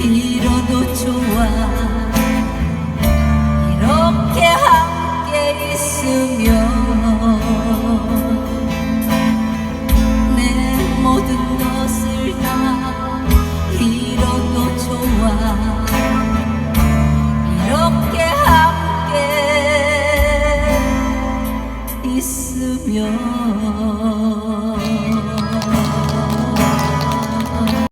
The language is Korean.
이뤄도 좋아. 이렇게 함께 있으면 내 모든 것을 다 이뤄도 좋아. 이렇게 함께 있으면